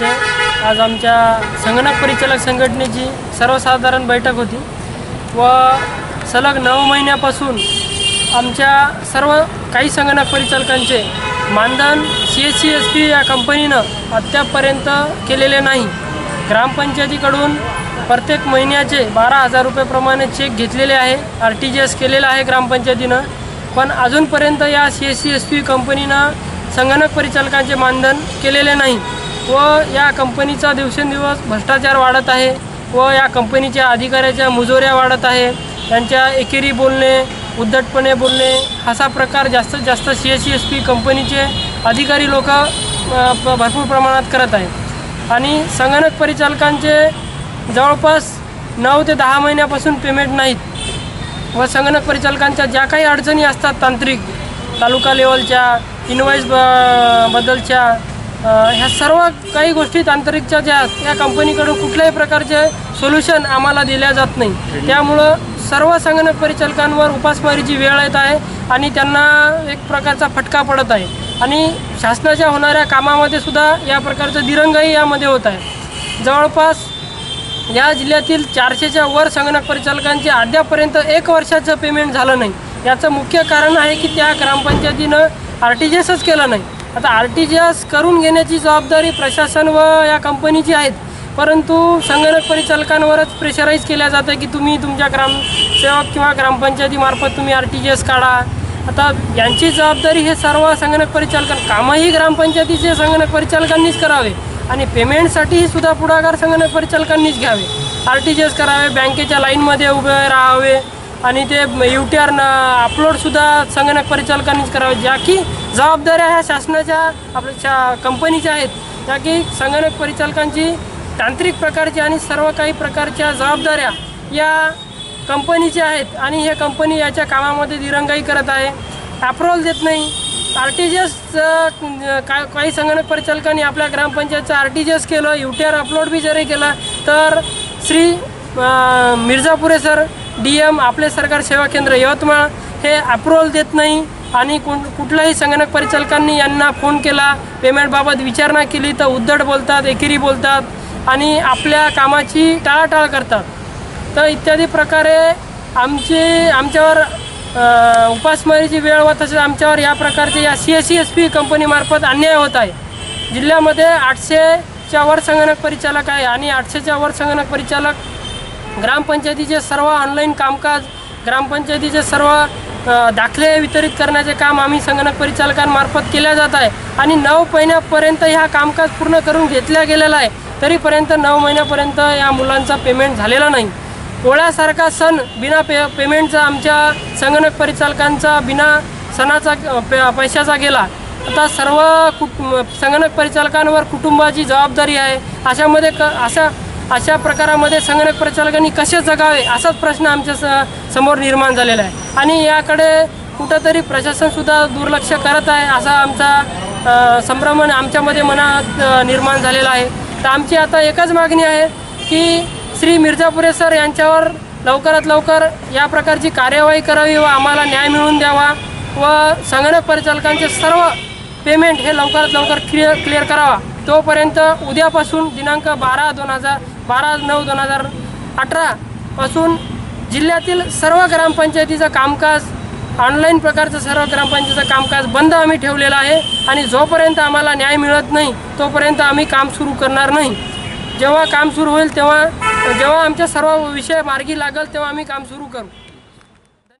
येथे आज आमच्या संगणक परिचालक संघटनेची सर्वसाधारण बैठक होती व सलग नऊ महिन्यापासून आमच्या सर्व काही संगणक परिचालकांचे मानधन C S C S P या कंपनीनं अद्यापपर्यंत केलेले नाही. ग्रामपंचायतीकडून प्रत्येक महिन्याचे बारा हजार रुपयेप्रमाणे चेक घेतलेले आहे. आर टी जी एस केलेलं आहे ग्रामपंचायतीनं. पण अजूनपर्यंत या C S C S P कंपनीनं संगणक परिचालकांचे मानधन केलेले नाही. व या कंपनीचा दिवसेंदिवस भ्रष्टाचार वाढत आहे व या कंपनीच्या अधिकाऱ्याच्या मुजोऱ्या वाढत आहे. त्यांच्या एकेरी बोलणे उद्धटपणे बोलणे असा प्रकार जास्तीत जास्त C S C S P कंपनीचे अधिकारी लोक भरपूर प्रमाणात करत आहेत. आणि संगणक परिचालकांचे जवळपास नऊ ते दहा महिन्यापासून पेमेंट नाहीत व संगणक परिचालकांच्या ज्या काही अडचणी असतात तांत्रिक तालुका लेवलच्या इनवाईस ब बद्दलच्या ह्या सर्व काही गोष्टी तांत्रिकच्या ज्या आहेत, या कंपनीकडून कुठल्याही प्रकारचे सोल्युशन आम्हाला दिल्या जात नाही. त्यामुळं सर्व संगणक परिचालकांवर उपासमारीची वेळ येत आहे आणि त्यांना एक प्रकारचा फटका पडत आहे. आणि शासनाच्या होणाऱ्या कामामध्ये सुद्धा या प्रकारचं दिरंगाई यामध्ये होत आहे. जवळपास या जिल्ह्यातील चारशेच्या वर संगणक परिचालकांचे अद्यापर्यंत एक वर्षाचं पेमेंट झालं नाही. याचं मुख्य कारण आहे की त्या ग्रामपंचायतीनं आर टी जी एसच केलं नाही. आता आर टी जी एस करून घेण्याची जबाबदारी प्रशासन व या कंपनीची आहेत. परंतु संगणक परिचालकांवरच प्रेशराईज केल्या जातं की तुम्ही तुमच्या ग्रामसेवक किंवा ग्रामपंचायतीमार्फत तुम्ही आर टी जी एस काढा. आता यांची जबाबदारी हे सर्व संगणक परिचालकां कामही ग्रामपंचायतीचे संगणक परिचालकांनीच करावे. आणि पेमेंटसाठीही सुद्धा पुढाकार संगणक परिचालकांनीच घ्यावे. आर टी जी एस करावे बँकेच्या लाईनमध्ये उभे राहावे. आणि ते यू टी आर अपलोडसुद्धा संगणक परिचालकांनीच करावे. ज्या की जबाबदाऱ्या ह्या शासनाच्या आपल्या शा कंपनीच्या आहेत. ज्या की संगणक परिचालकांची तांत्रिक प्रकारची आणि सर्व काही प्रकारच्या जबाबदाऱ्या या कंपनीच्या आहेत. आणि हे कंपनी याच्या कामामध्ये दिरंगाई करत आहे. अप्रुव्हल देत नाही. आर टी जी एस का काही संगणक परिचालकांनी आपल्या ग्रामपंचायतचं आर टी जी एस केलं यू टी आर अपलोड बी जरी केला तर Shri Mirzapure sir D M आपले सरकार सेवा केंद्र यवतमाळ हे अप्रुव्हल देत नाही. आणि कोण कुठल्याही संगणक परिचालकांनी यांना फोन केला पेमेंटबाबत विचारणा केली तर उद्धट बोलतात एकेरी बोलतात आणि आपल्या कामाची टाळाटाळ करतात. तर इत्यादी प्रकारे आमची आमच्यावर उपासमारीची वेळ व तसेच आमच्यावर या प्रकारचे या C S C S P कंपनीमार्फत अन्याय होत आहे. जिल्ह्यामध्ये आठशेच्या वर संगणक परिचालक आहे आणि आठशेच्या वर संगणक परिचालक ग्रामपंचायतीचे सर्व ऑनलाईन कामकाज ग्रामपंचायतीचे सर्व दाखले वितरित करण्याचे काम आम्ही संगणक परिचालकांमार्फत केल्या जात आहे. आणि नऊ महिन्यापर्यंत ह्या कामकाज पूर्ण करून घेतल्या गेलेला आहे. तरीपर्यंत नऊ महिन्यापर्यंत या मुलांचा पेमेंट झालेला नाही. पोळ्यासारखा सण बिना पे पेमेंटचा आमच्या संगणक परिचालकांचा बिना सणाचा पे पैशाचा गेला. आता सर्व कुट संगणक परिचालकांवर कुटुंबाची जबाबदारी आहे. अशामध्ये क अशा अशा प्रकारामध्ये संगणक परिचालकांनी कसे जगावे असाच प्रश्न आमच्या स समोर निर्माण झालेला आहे. आणि याकडे कुठंतरी प्रशासनसुद्धा दुर्लक्ष करत आहे असा आमचा संभ्रमण संभ्रम आमच्यामध्ये मनात निर्माण झालेला आहे. तर आमची आता एकच मागणी आहे की श्री मिर्झापुरे सर यांच्यावर लवकरात लवकर या प्रकारची कार्यवाही करावी व आम्हाला न्याय मिळवून द्यावा व संगणक परिचालकांचे सर्व पेमेंट हे लवकरात लवकर क्लिअर क्लिअर करावा. तोपर्यंत उद्यापासून दिनांक बारा दोन हजार बारा नऊ दोन हजार अठरापासून जिल्ह्यातील सर्व ग्रामपंचायतीचं कामकाज ऑनलाईन प्रकारचं सर्व ग्रामपंचायतीचं कामकाज बंद आम्ही ठेवलेलं आहे आणि जोपर्यंत आम्हाला न्याय मिळत नाही तोपर्यंत आम्ही काम सुरू करणार नाही. जेव्हा काम सुरू होईल तेव्हा जेव्हा आमच्या सर्व विषय मार्गी लागेल तेव्हा आम्ही काम सुरू करू.